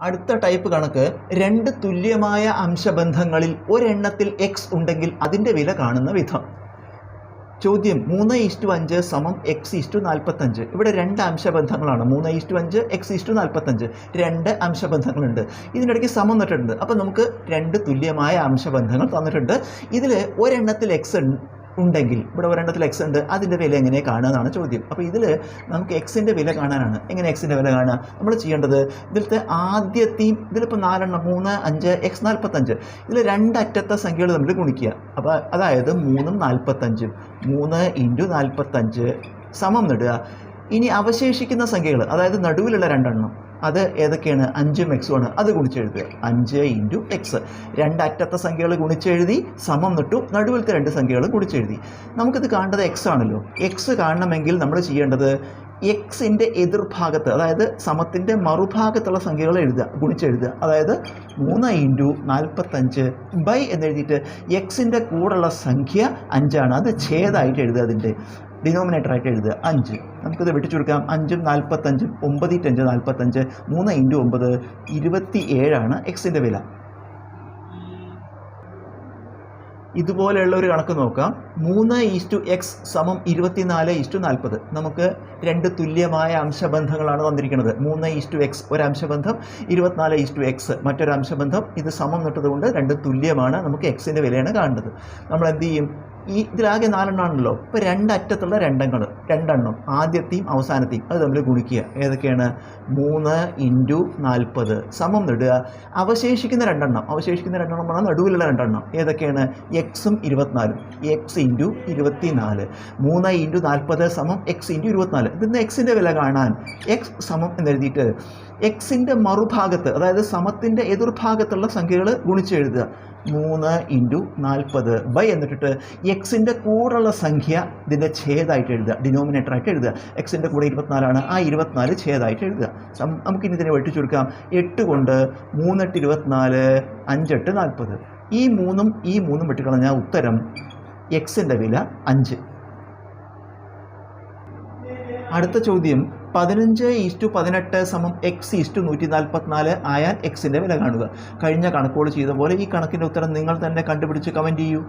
അടുത്ത ടൈപ്പ് കണക്ക് രണ്ട് തുല്യമായ അംശബന്ധങ്ങളിൽ ഒരെണ്ണത്തിൽ എക്സ് ഉണ്ടെങ്കിൽ അതിന്റെ വില കാണുന്ന വിധം. ചോദ്യം മൂന്ന് ഈസ്റ്റു അഞ്ച് സമം എക്സ് ഈസ്റ്റു നാൽപ്പത്തഞ്ച്. ഇവിടെ രണ്ട് അംശബന്ധങ്ങളാണ്. മൂന്ന് ഈസ്റ്റു അഞ്ച് എക്സ് ഈസ്റ്റു നാൽപ്പത്തഞ്ച്. രണ്ട് അംശബന്ധങ്ങളുണ്ട്. ഇതിനിടയ്ക്ക് സമം തന്നിട്ടുണ്ട് അപ്പോൾ നമുക്ക് രണ്ട് തുല്യമായ അംശബന്ധങ്ങൾ തന്നിട്ടുണ്ട്. ഇതിൽ ഒരെണ്ണത്തിൽ എക്സ് ഉണ്ടെങ്കിൽ ഇവിടെ ഒരെണ്ണത്തിൽ എക്സ് ഉണ്ട് അതിന്റെ വില എങ്ങനെ കാണുക എന്നാണ് ചോദ്യം. അപ്പോൾ ഇതിൽ നമുക്ക് എക്സിന്റെ വില കാണാനാണ്. എങ്ങനെ എക്സിന്റെ വില കാണുക? നമ്മൾ ചെയ്യേണ്ടത് ഇതിലത്തെ ആദ്യത്തെയും ഇതിലിപ്പോൾ നാലെണ്ണം മൂന്ന് അഞ്ച് എക്സ് നാൽപ്പത്തഞ്ച്. ഇതിൽ രണ്ടറ്റത്തെ സംഖ്യകൾ തമ്മിൽ ഗുണിക്കുക. അപ്പോൾ അതായത് മൂന്നും നാൽപ്പത്തഞ്ചും മൂന്ന് ഇന്റു നാൽപ്പത്തഞ്ച് സമം നേടുക. ഇനി അവശേഷിക്കുന്ന സംഖ്യകൾ അതായത് നടുവിലുള്ള രണ്ടെണ്ണം. അത് ഏതൊക്കെയാണ്? അഞ്ചും എക്സും ആണ്. അത് ഗുണിച്ചെഴുതുക. അഞ്ച് ഇന്റു എക്സ് രണ്ടറ്റത്തെ സംഖ്യകൾ ഗുണിച്ചെഴുതി സമം നിട്ടു നടുവിലത്തെ രണ്ട് സംഖ്യകൾ ഗുണിച്ചെഴുതി. നമുക്കിത് കാണേണ്ടത് എക്സ് ആണല്ലോ. എക്സ് കാണണമെങ്കിൽ നമ്മൾ ചെയ്യേണ്ടത് എക്സിന്റെ എതിർഭാഗത്ത് അതായത് സമത്തിന്റെ മറുഭാഗത്തുള്ള സംഖ്യകൾ എഴുതുക ഗുണിച്ചെഴുതുക. അതായത് മൂന്ന് ഇന്റു നാൽപ്പത്തഞ്ച് ബൈ എന്നെഴുതിയിട്ട് എക്സിന്റെ കൂടെയുള്ള സംഖ്യ അഞ്ചാണ്. അത് ഛേദമായിട്ട് എഴുതുക അതിന്റെ. ഡിനോമിനേറ്റർ ആയിട്ട് എഴുതുക. അഞ്ച്. നമുക്കിത് വെട്ടിച്ചു ചുരുക്കാം. അഞ്ചും നാൽപ്പത്തഞ്ചും ഒമ്പതിറ്റഞ്ച് നാൽപ്പത്തഞ്ച് മൂന്ന് ഇന്റു ഒമ്പത് ഇരുപത്തി ഏഴാണ് എക്സിന്റെ വില. ഇതുപോലെയുള്ള ഒരു കണക്ക് നോക്കാം. മൂന്ന് ഈസ്റ്റു എക്സ് സമം ഇരുപത്തിനാല് ഈസ്റ്റു നാൽപ്പത് നമുക്ക് രണ്ട് തുല്യമായ അംശബന്ധങ്ങളാണ് തന്നിരിക്കുന്നത്. മൂന്ന് ഈസ്റ്റു എക്സ് ഒരു അംശബന്ധം ഇരുപത്തിനാല് ഈസ്റ്റു എക്സ് മറ്റൊരു അംശബന്ധം ഇത് സമം നിട്ടതുകൊണ്ട് രണ്ട് തുല്യമാണ് നമുക്ക് എക്സിന്റെ വിലയാണ് കാണേണ്ടത്. നമ്മൾ എന്ത് ചെയ്യും? ഈ ഇതിലാകെ നാലെണ്ണമാണല്ലോ ഇപ്പോൾ രണ്ടറ്റത്തുള്ള രണ്ടെങ്ങൾ രണ്ടെണ്ണം. ആദ്യത്തെയും അവസാനത്തെയും. അത് തമ്മിൽ ഗുണിക്കുക. ഏതൊക്കെയാണ്? മൂന്ന് ഇന്റു നാൽപ്പത്. സമം നേടുക. അവശേഷിക്കുന്ന രണ്ടെണ്ണം. അവശേഷിക്കുന്ന രണ്ടെണ്ണം പറഞ്ഞാൽ നടുവിലുള്ള രണ്ടെണ്ണം. ഏതൊക്കെയാണ്? എക്സും ഇരുപത്തിനാലും. എക്സ് ഇന്റു ഇരുപത്തി നാല് മൂന്ന് ഇന്റു നാൽപ്പത് സമം എക്സ് ഇന്റു ഇരുപത്തിനാല്. ഇതിന് എക്സിന്റെ വില കാണാൻ. എക്സ് സമം എന്നെഴുതിയിട്ട് എക്സിന്റെ മറുഭാഗത്ത് അതായത് സമത്തിന്റെ എതിർഭാഗത്തുള്ള സംഖ്യകൾ ഗുണിച്ചെഴുതുക. മൂന്ന് ഇന്റു നാൽപ്പത് ബൈ എന്നിട്ടിട്ട് എക്സിന്റെ കൂടെയുള്ള സംഖ്യ ഇതിന്റെ ഛേദമായിട്ട് എഴുതുക. ഡിനോമിനേറ്റർ ആയിട്ട് എഴുതുക. എക്സിന്റെ കൂടെ ഇരുപത്തിനാലാണ്. ആ ഇരുപത്തിനാല് ഛേദമായിട്ട് എഴുതുക. നമുക്ക് നമുക്കിനി ഇതിനെ വെട്ടിച്ചു കൊടുക്കാം. എട്ട് കൊണ്ട് മൂന്നെട്ട് ഇരുപത്തിനാല് അഞ്ചെട്ട് നാൽപ്പത്. ഈ മൂന്നും ഈ മൂന്നും വെട്ടിക്കളഞ്ഞാൽ ഉത്തരം എക്സിന്റെ വില അഞ്ച്. അടുത്ത ചോദ്യം പതിനഞ്ച് ഈസ്റ്റു പതിനെട്ട് സമം എക്സ് ഈസ്റ്റു നൂറ്റി നാൽപ്പത്തിനാല് ആയാൽ എക്സിന്റെ വില കാണുക. കഴിഞ്ഞ കണക്കുകൾ ചെയ്ത പോലെ ഈ കണക്കിന്റെ ഉത്തരം നിങ്ങൾ തന്നെ കണ്ടുപിടിച്ച് കമന്റ് ചെയ്യൂ.